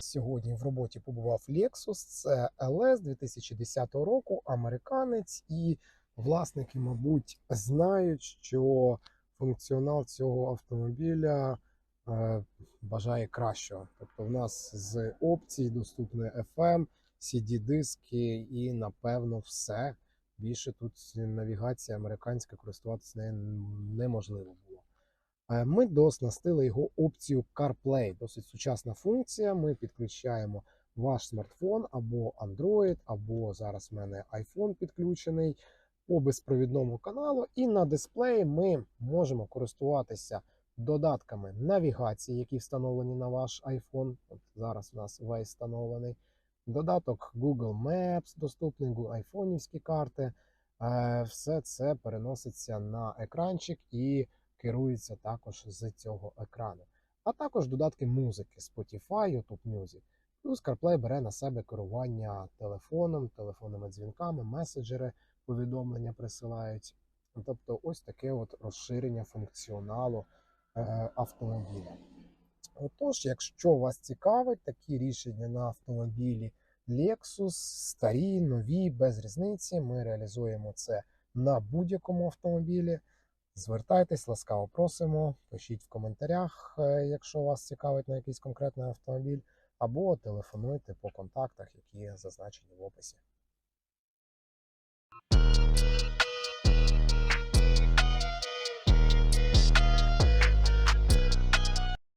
сьогодні в роботі побував Lexus. Це LS 2010 року, американець, і власники, мабуть, знають, що функціонал цього автомобіля е, бажає кращого. Тобто, в нас з опцій доступні FM, CD-диски і, напевно, все. Більше тут навігація американська користуватися нею неможливо Ми дооснастили його опцію CarPlay. Досить сучасна функція. Ми підключаємо ваш смартфон або Android, або зараз в мене iPhone підключений по безпровідному каналу. І на дисплеї ми можемо користуватися додатками навігації, які встановлені на ваш iPhone. От зараз у нас Waze встановлений. Додаток Google Maps доступний, айфонівські карти. Е, Все це переноситься на екранчик і керується також з цього екрану. А також додатки музики Spotify, YouTube Music. Плюс CarPlay бере на себе керування телефоном, телефонними дзвінками, меседжери, повідомлення присилають. Тобто, ось таке от розширення функціоналу е, автомобіля. Отож, якщо вас цікавить такі рішення на автомобілі Lexus, старі, нові, без різниці, ми реалізуємо це на будь-якому автомобілі. Звертайтесь, ласкаво просимо, пишіть в коментарях, е, якщо вас цікавить на якийсь конкретний автомобіль, або телефонуйте по контактах, які зазначені в описі.